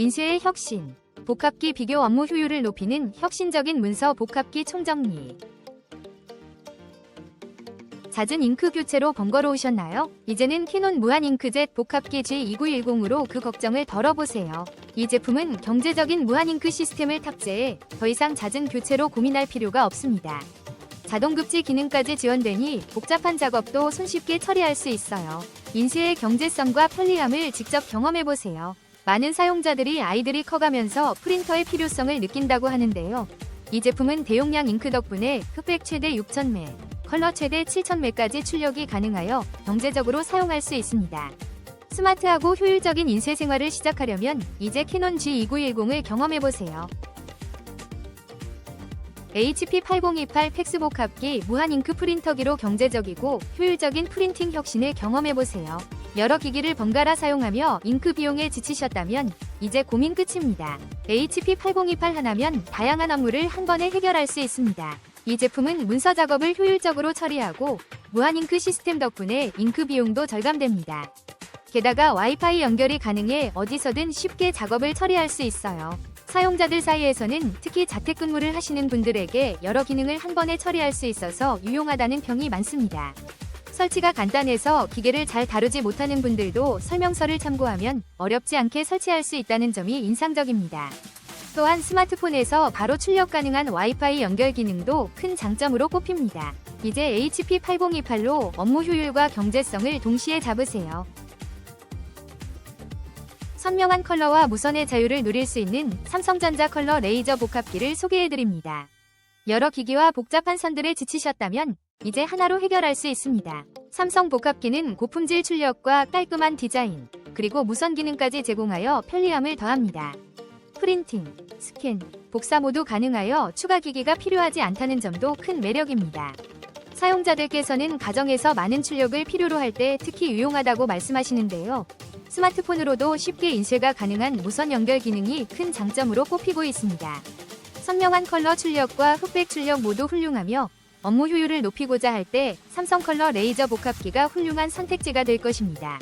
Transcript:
인쇄의 혁신. 복합기 비교 업무 효율을 높이는 혁신적인 문서 복합기 총정리. 잦은 잉크 교체로 번거로우셨나요? 이제는 키논 무한 잉크젯 복합기 G2910으로 그 걱정을 덜어보세요. 이 제품은 경제적인 무한 잉크 시스템을 탑재해 더 이상 잦은 교체로 고민할 필요가 없습니다. 자동급지 기능까지 지원되니 복잡한 작업도 손쉽게 처리할 수 있어요. 인쇄의 경제성과 편리함을 직접 경험해보세요. 많은 사용자들이 아이들이 커가면서 프린터의 필요성을 느낀다고 하는데요. 이 제품은 대용량 잉크 덕분에 흑백 최대 6,000매, 컬러 최대 7,000매까지 출력이 가능하여 경제적으로 사용할 수 있습니다. 스마트하고 효율적인 인쇄 생활을 시작하려면 이제 캐논 G2910을 경험해보세요. HP 8028 팩스복합기 무한 잉크 프린터기로 경제적이고 효율적인 프린팅 혁신을 경험해보세요. 여러 기기를 번갈아 사용하며 잉크 비용에 지치셨다면 이제 고민 끝입니다. HP 8028 하나면 다양한 업무를 한 번에 해결할 수 있습니다. 이 제품은 문서 작업을 효율적으로 처리하고 무한 잉크 시스템 덕분에 잉크 비용도 절감됩니다. 게다가 와이파이 연결이 가능해 어디서든 쉽게 작업을 처리할 수 있어요. 사용자들 사이에서는 특히 자택근무를 하시는 분들에게 여러 기능을 한 번에 처리할 수 있어서 유용하다는 평이 많습니다. 설치가 간단해서 기계를 잘 다루지 못하는 분들도 설명서를 참고하면 어렵지 않게 설치할 수 있다는 점이 인상적입니다. 또한 스마트폰에서 바로 출력 가능한 와이파이 연결 기능도 큰 장점으로 꼽힙니다. 이제 HP 8028로 업무 효율과 경제성을 동시에 잡으세요. 선명한 컬러와 무선의 자유를 누릴 수 있는 삼성전자 컬러 레이저 복합기를 소개해드립니다. 여러 기기와 복잡한 선들에 지치셨다면 이제 하나로 해결할 수 있습니다. 삼성 복합기는 고품질 출력과 깔끔한 디자인, 그리고 무선 기능까지 제공하여 편리함을 더합니다. 프린팅, 스캔, 복사 모두 가능하여 추가 기기가 필요하지 않다는 점도 큰 매력입니다. 사용자들께서는 가정에서 많은 출력을 필요로 할 때 특히 유용하다고 말씀하시는데요. 스마트폰으로도 쉽게 인쇄가 가능한 무선 연결 기능이 큰 장점으로 꼽히고 있습니다. 선명한 컬러 출력과 흑백 출력 모두 훌륭하며 업무 효율을 높이고자 할 때 삼성 컬러 레이저 복합기가 훌륭한 선택지가 될 것입니다.